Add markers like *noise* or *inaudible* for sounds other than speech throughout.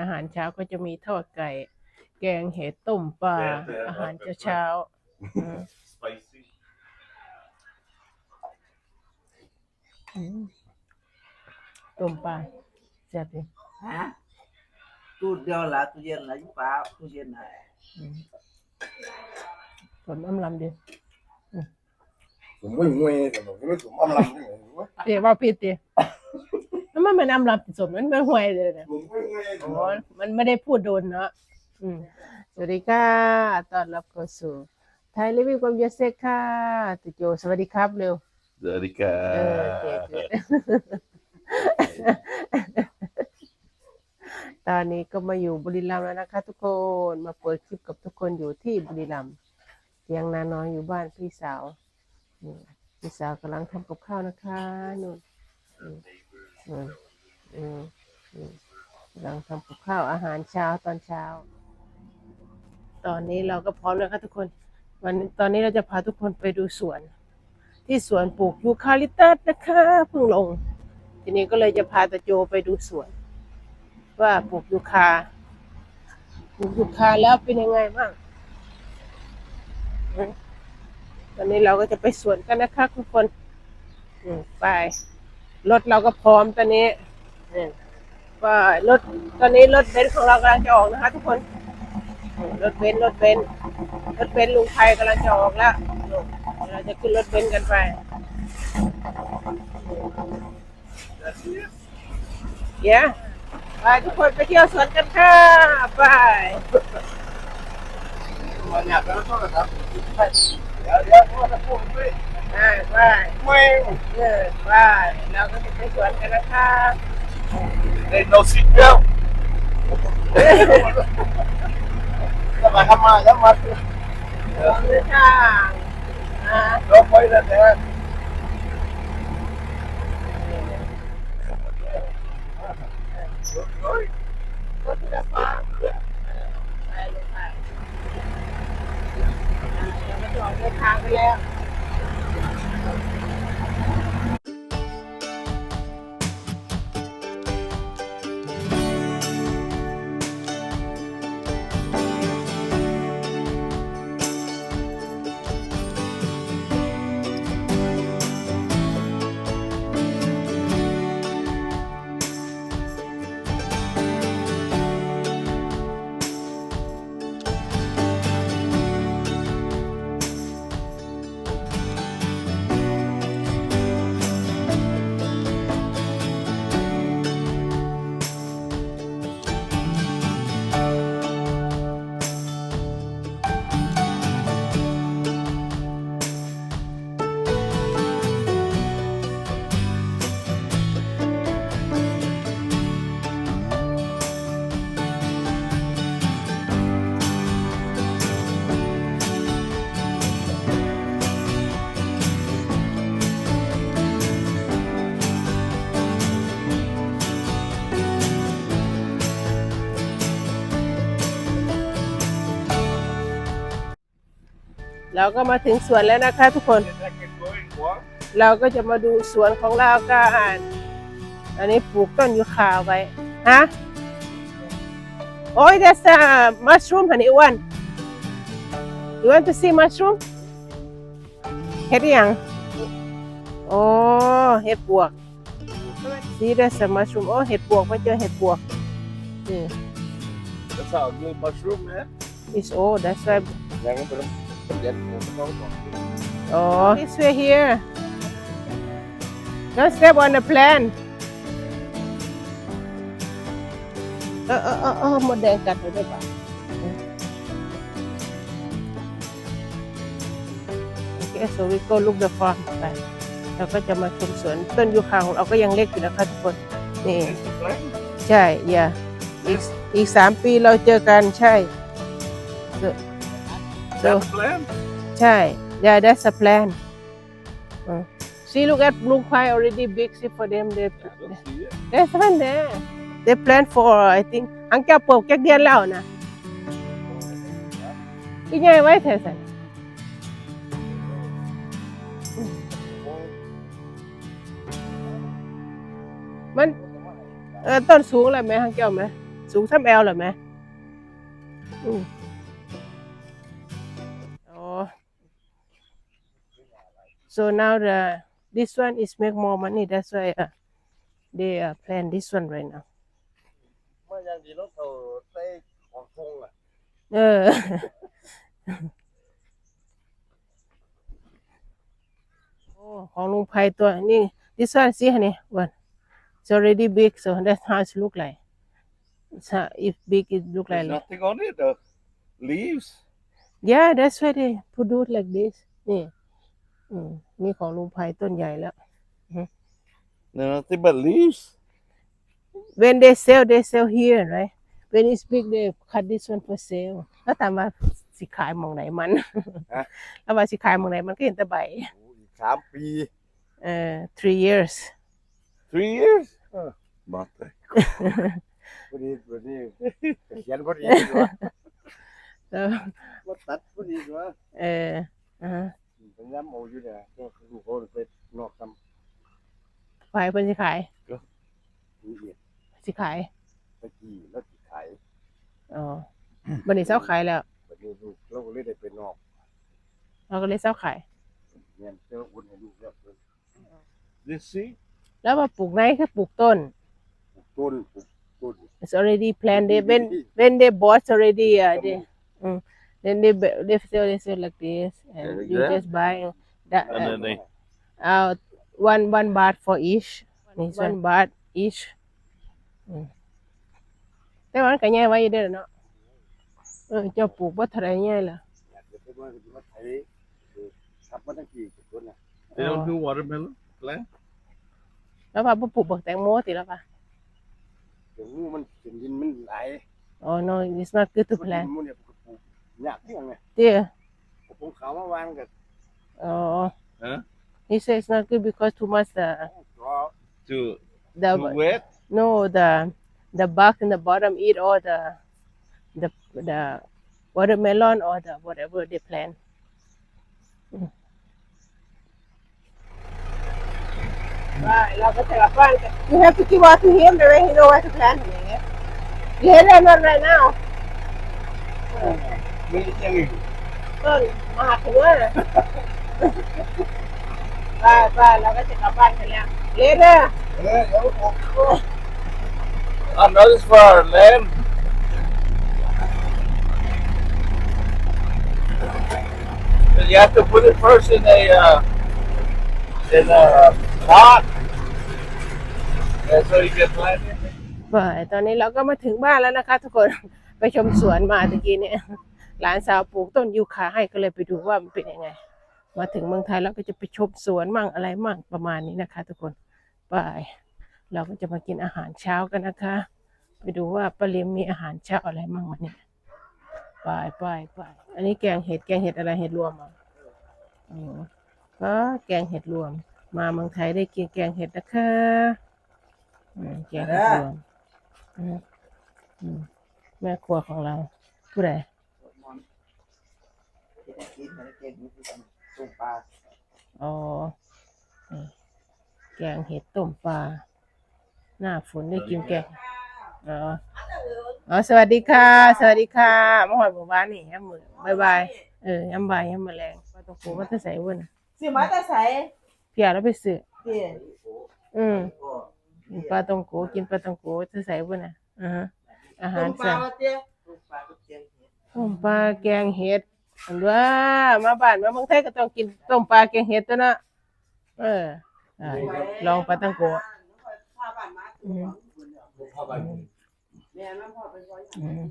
อาหารเช้าก็จะมีทอดไก่ แกงเห็ดต้มปลาอาหารเช้าๆอืม Spicy. อืมต้มปลาแซ่บดิ hả tôi do là tôi dân là giúp bà tôi dân là อืมผลอำลำดิผมไม่งวยแต่ผมไม่สมอำลำนี่ผมว่าเดี๋ยวว่าผิดดิแล้ว มันเป็นอำลำสมมันไม่ห่วยเลยเนี่ยผมไม่งวยผมโอ้มันไม่ได้พูดโดนเนาะอืมสวัสดีค่ะต้อนรับเข้าสู่ไทยรีวิวกับยเซกค่ะตุโจสวัสดีครับเร็ว Zarika. เออโอเคโอเคตอนนี้ก็มาอยู่บุรีรัมย์แล้วนะคะ ทุกคนมาเปิดคลิปกับทุกคนอยู่ที่บุรีรัมย์เตียงนาน้อยอยู่บ้านพี่สาวนี่พี่สาวกำลังทำกับข้าวนะคะนู่น อืมอืมอืมกำลังทำกับข้าวอาหารเช้าตอนเช้า ตอนนี้เราก็พร้อมแล้วค่ะทุกคน วันตอนนี้เราจะพาทุกคนไปดูสวน ที่สวนปลูกยูคาลิปตัสนะคะเพิ่งลง ทีนี้ก็เลยจะพาตาโจไปดูสวน ว่าปลูกยูคาปลูกยูคาแล้วเป็นยังไงบ้างตอนนี้เราก็จะไปสวนกันนะคะทุกคนไป รถเราก็พร้อมตอนนี้ว่ารถตอนนี้รถเบนซ์ของเรากำลังจะออกนะคะ ทุกคนรถเบนซ์รถเบนซ์รถเบนซ์ลุงไทยกำลังจะออกแล้วเราจะขึ้นรถเบนซ์กันไปเดี๋ยวไปทุกคนไปเที่ยวสวนกันค่ะไปมาอยากแล้วก็ครับเดี๋ยวเดี๋ยวพ่อจะพูดด้วย ไปไปไม่เออไปเราก็จะไปสวนกันนะคะ There's no seatbelt. จะมาทำมาจะมาเดินทางอ่าเราไปแล้วแต่ก็คือจะฟังไปลงไปเราก็จะออกเดินทางไปแล้ว เราก็มาถึงสวนแล้วนะคะทุกคน เราก็จะมาดูสวนของเรากันอันนี้ปลูกต้นยูคาไว้ฮะโอ้ย that's a mushroom honey one you want to see mushroom เห็ดหยังโอ้เห็ดปวก see that's a mushroom โอ้เห็ดปวกมาเจอเห็ดปวกนี่ That's how good mushroom, man. it's old that's why ยังไม่เป็นเด็ดผมต้องบอก Oh, this way here. Don't step on the plant. เออเออเออเออหมดแดงกัดไปด้วยป่ะโอเค so we go look the farm ไปเราก็จะมาชมสวนต้นยูคาของเราก็ยังเล็กอยู่นะคะทุกคนนี่ใช่อย่าอีกอีกสามปีเราเจอกันใช่ so, so That's the plan. ใช่ yeah that's a plan uh, see look at blue pie already big see for them they I don't see it. there's one there they plan for I think อังแกปลูกแค่เดือนแล้วนะพี่ใหญ่ไว้เถอะสัน มันเออต้นสูงเลยไหมฮังแก้วไหมสูงซ้ำแอลเหรอไหมอืม so now the this one is make more money that's why uh, they uh, plan this one right now *laughs* เมื่อยังดีรถเขาใส่ของทงอ่ะ เออ โอ้ของลุงไพตัวนี่ this one see honey one it's already big so that's how it look like so if big it look There's like nothing on it. The leaves. yeah that's why they put it like this นี่ อืมนี่ของลุงไพต้นใหญ่แล้ว There's nothing but leaves. when they sell they sell here right when it's big they cut this one for sale แล้วถามว่าสิขายหมองไหนมันแล้วว่าสิขายหมองไหนมันก็เห็นแต่ใบ โอ้อีกสามปี เอ่อ three years Three years. Huh. Mate. พอดีพอดีเขียนพอดีวะแล้ว ว่าตัดพอดีวะเอออ่าฮะ พยายามเอาอยู่เนี่ยก็คือเขาไปนอกทฝ่ายเพิ่นสิขายำละเอียดสิขายตะกี้แล้วสิขายอ๋อบันนี้เศร้าขายแล้วบัดนี้ลูกเราก็เลยได้ไปนอกเราก็เลยเศร้าขายเนี่ยเจ้าอุ่นให้ลูกแล้วเพิ่น This see? แล้วมาปลูกไหนคือปลูกต้นปลูกต้นปลูกต้น it's already planted when when they bought already uh, they mm, then they bu- they sell they sell like this and Like you that? just buy that And uh, then they. uh, one one baht for each this one baht each อืมแต่ว่ามันก็ใหญ่ไว้อยู่เด้อเนาะเออเจ้าปลูกบ่เท่าไหร่ใหญ่ล่ะ อยากจะไปว่าจะมาไถเออทับมาตั้งกี่ต้นน่ะ They don't Oh. do watermelon plant. แล้วว่าบ่ปลูกบักแตงโมติแล้วป่ะ เดี๋ยวงูมันเป็นดินมันไหล อ๋อ no it's not good to ดิ plant นมันเนี่ยปลู กยากที่ยังไง dear ผมขาวมาวางกับ oh Huh? he says it's not good because too much the จอ Too, the too wet. no the the bark in the bottom eat all the the the watermelon or the whatever they plant ว่าเราก็จะกลับบ้านกัน you have to give out to him the way he know where to plant อย่างเงี้ย you hear that not right now ไม่ยังอีกต้นมหาถือว่าบ้านบ้านเราก็จะกลับบ้านกันแล้วเลเดอร์เออเดี๋ยวผม Oh, no, this is for our land. And you have to put it first in a uh, in a pot. That's how you get planted. บ่ายตอนนี้เราก็มาถึงบ้านแล้วนะคะ ทุกคน ไปชมสวนมาตะกี้เนี่ย หลานสาวปลูกต้นยูคาให้ก็เลยไปดูว่ามันเป็นยังไง มาถึงเมืองไทยแล้วก็จะไปชมสวนมั่งอะไรมั่งประมาณนี้นะคะ ทุกคนไปเราก็จะมากินอาหารเช้ากันนะคะ ไปดูว่าปาเลียมมีอาหารเช้าอะไรมั่งวันนี้ไปไปไปอันนี้แกงเห็ดแกงเห็ดอะไรเห็ดรวมอะอ๋อก็แกงเห็ดรวม มาเมืองไทยได้กินแกงเห็ดนะคะแกงเห็ดรวมอืมอืมแม่ครัวของเราผู้ใด กินกินอะไรกินนี่คือกันต้มปลาอ๋อนี่แกงเห็ดต้มปลา หน้าฝนได้กินแกงอ๋ออ๋อสวัสดีค่ะ สวัสดีค่ะมาหอดหมู่บ้านนี่ยามมือบายบาย เออยามบายยามมือแรงปลาตองโกมันจะใส่เว้นน่ะสิมาแต่ใส่เพียแล้วไปซื้อเตี๋ยอืมกินปลาตองโกกินปลาตองโกจะใส่เว้นน่ะอ่าฮะอาหารมปใส่ลาเตี๋ยต้มปลาต้มปลาแกงเห็ด อันว่ามาบ้านมาเมืองไทยก็ต้องกินต้มปลาแกงเห็ดตัวน่ะเอออ่าลองปลาตองโกพาบ้านมาอืมเข้าไปแม่น้ำพ่อไปร้อยอืม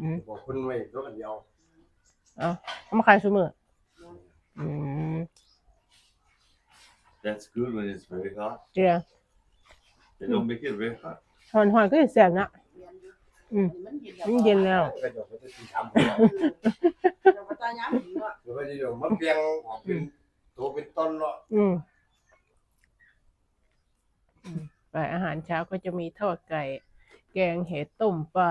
อืมบอกคนไว้รถอันเดียวเอาเอามาขายซุมื้ออืม That's good when it's very hot. เดี๋ยว They don't make it very hot. หอนหอนก็จะแซ่บนะ อืมมันเย็นแล้วก็จะไปตีสามเราก็ตายย้ำถึงว่าหรือว่าจะเดี๋ยวมันเพียงออกเป็นตัวเป็นต้นเนาะอืมไปอาหารเช้าก็จะมีทอดไก่ แกงเห็ดต้มปลา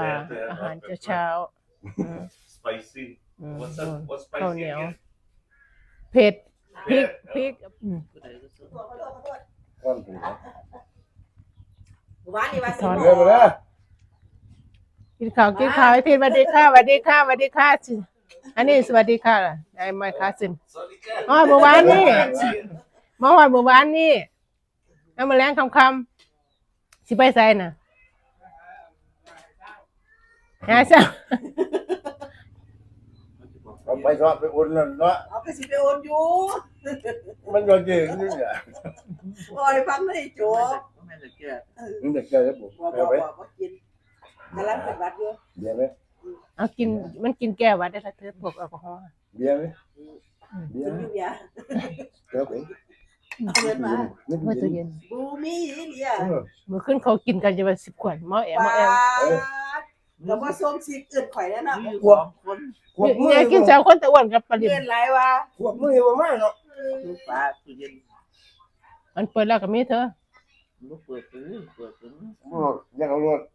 อาหารเช้าๆอืม Spicy. อืม What's that? What's ข้าว spicy เหนียว again? เผ็ดพริกพริกอืม ตัวขอโทษขอโทษต้นถึงหวานนี่ว่าสิถอนเริ่มแล้ว กินข้าวกินข้าวไอ้ทีสวัสดีค่ะสวัสดีค่ะสวัสดีค่ะสิอันนี้สวัสดีค่ะล่ะไอ้ไม่ค่ะสิอ๋อเมื่อวานนี่เมื่อวานเมื่อวานนี่แล้วมาแรงคำคำๆสิไปใส่น่ะฮะจ้ะเอาไปสอบไปอุ่นแล้วเนาะเอาไปสิไปโอนอยู่มันก็เก่งนี่เนี่ยปล่อยฟังไม่ได้จบไม่ได้แก่มันจะเกิดแล้วผมบอกบเอาอกไปบอกว่ากิน กำลังเป็นวัดอยู่เบียร์ไหมเอากินมันกินแก้ววัดได้ละเธอพวกแอลกอฮอล์เบียร์ไหมเบียกิร์นไหมอยู่เบียร์เดี๋ยวไปเอาเงินมาไม่เมื่อเย็ตู้นเย็นบูมีเนี่ยเออเมื่อขึ้นเขากินกันจะมาสิบขวดหม้อแอมหม้อปาแอมดแล้วก็ส้มสีอื่นข่อยแล้วเนาะมีอยู่สองคนขวบมือเนี่ยกินสามคนแต่อ้วนกับปลาดิบเพื่อนไรวะขวบมือประมาณเนาะลูกปลาตู้เย็นมันเปิดแล้วก็มีเธอลูกเปิดตื้อเปิดตื้อบอกยังเอารถอื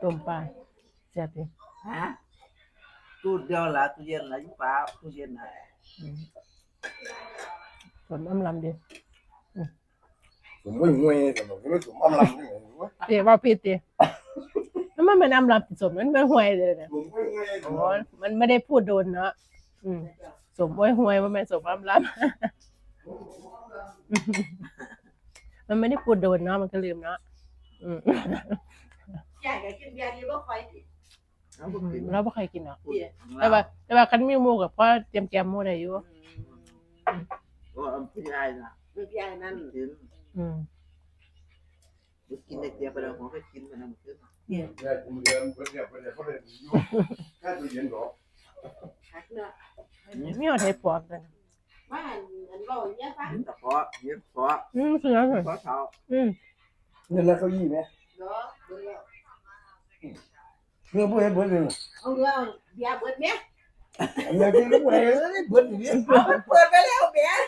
ต้มปลาแซ่บดีฮะตู้เดียวละตู้เย็นละอยู่ฟ้าตู้เย็นน่ะอืมสมอำลำดีผมไม่ห่วยแต่ผมไม่สมอำลำนี่ไงวะเดี๋ยวว่าผิดดิแล้วมันเป็นอำลำสมมันไม่ห่วยเลยนะผมไม่ห่วยโอ้มันไม่ได้พูดโดนเนาะอืมสมไว้ห่วยว่าแม่นสมอำลำมันไม่ได้พูดโดนเนาะมันก็ลืมเนาะ อืมอยากจะกินเบียร์ดีว่าคอยดิเอาบุกกินเราไม่เคยกินเนาะพูดแต่ว่า แต่ว่าคันมีหมูกับพ่อเตรียมแกมหมูได้อยู่ก็อันผู้ชายน่ะเบียร์นั่นกินอืมบุกกินได้เดียวไปแล้วผมก็กินไปแล้วมันขึ้นเนี่ยผมเรียนเรียนเรียนเขาเรียนอยู่แค่ตัวเย็นหรอหักเนาะมีเอาไทยปลอมกันว่าอันบอกเนี่ยฟังกินตะเพาะกินเพาะอืมคืออะไรเพาะเท้าอืม เนี่ยแล้วเขายี่ไหมเนาะเบิ่งแล้วเพื่อเพื่อเพื่อเลยเอาเรื่องเบียร์เบิดเนี่ยอันนี้ที่รู้อะไรเพื่อนอย่างนี้เอามันเปิดไปแล้วเบียร์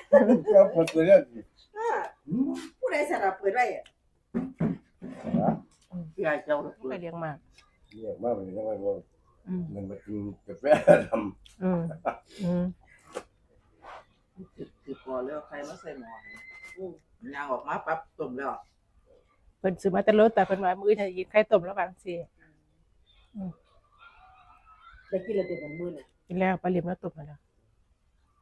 เราเปิดตัวเนี่ยอ่าผู้ใดสนับเปิดไว้อะพี่ชายเจ้าระเบิไปดเลี้ยงมากเนี่ยมากเลยนะว่าอืมมันมากินกาแฟทอืมอืมคือพอแล้วใครมาใส่หม้อยางออกมาปั๊บต้มแล้ว เพิ่นซื้อมาแต่รถแต่เพิ่นว่ามื้อนี้กินไข่ต้มแล้วบางสิได้กินแล้วเป็นกันมื้อน่ะกินแล้วปลาลิมแล้วต้มมาแล้ว